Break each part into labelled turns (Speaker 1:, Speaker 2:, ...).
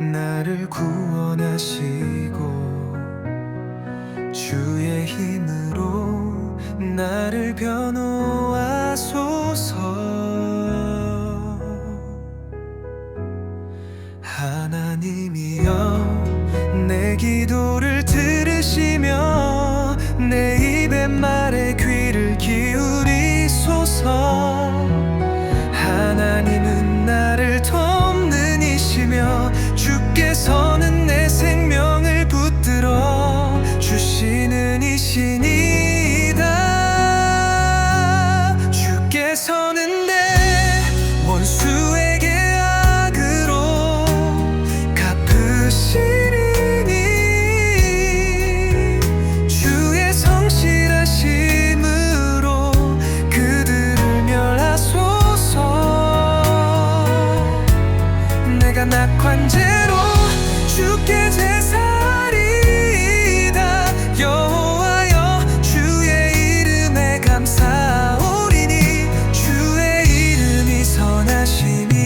Speaker 1: 나를 구원하시고 주의 힘으로 나를 변호하소서. 하나님이여 내 기도를 관제로 주께 제사리다. 여호와여 주의 이름에 감사오리니 주의 이름이 선하심이니이다.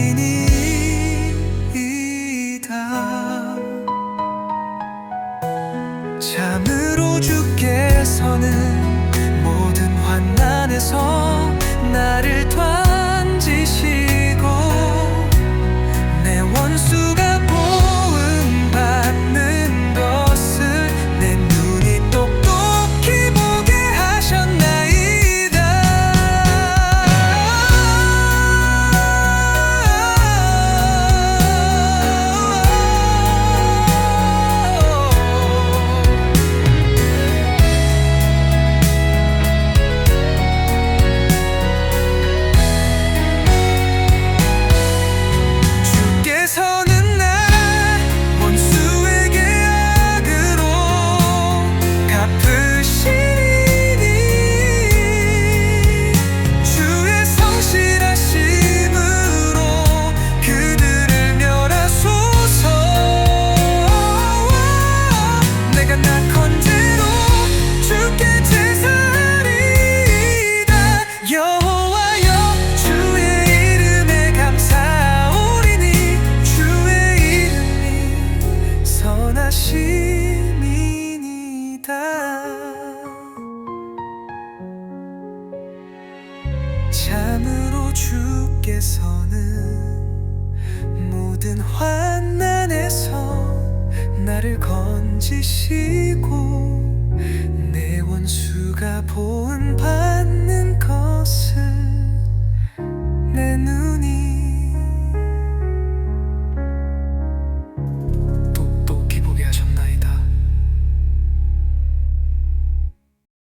Speaker 1: 참으로 주께서는 모든 환난에서 참으로 주께서는 모든 환난에서 나를 건지시고 내 원수가 보은 받는 것을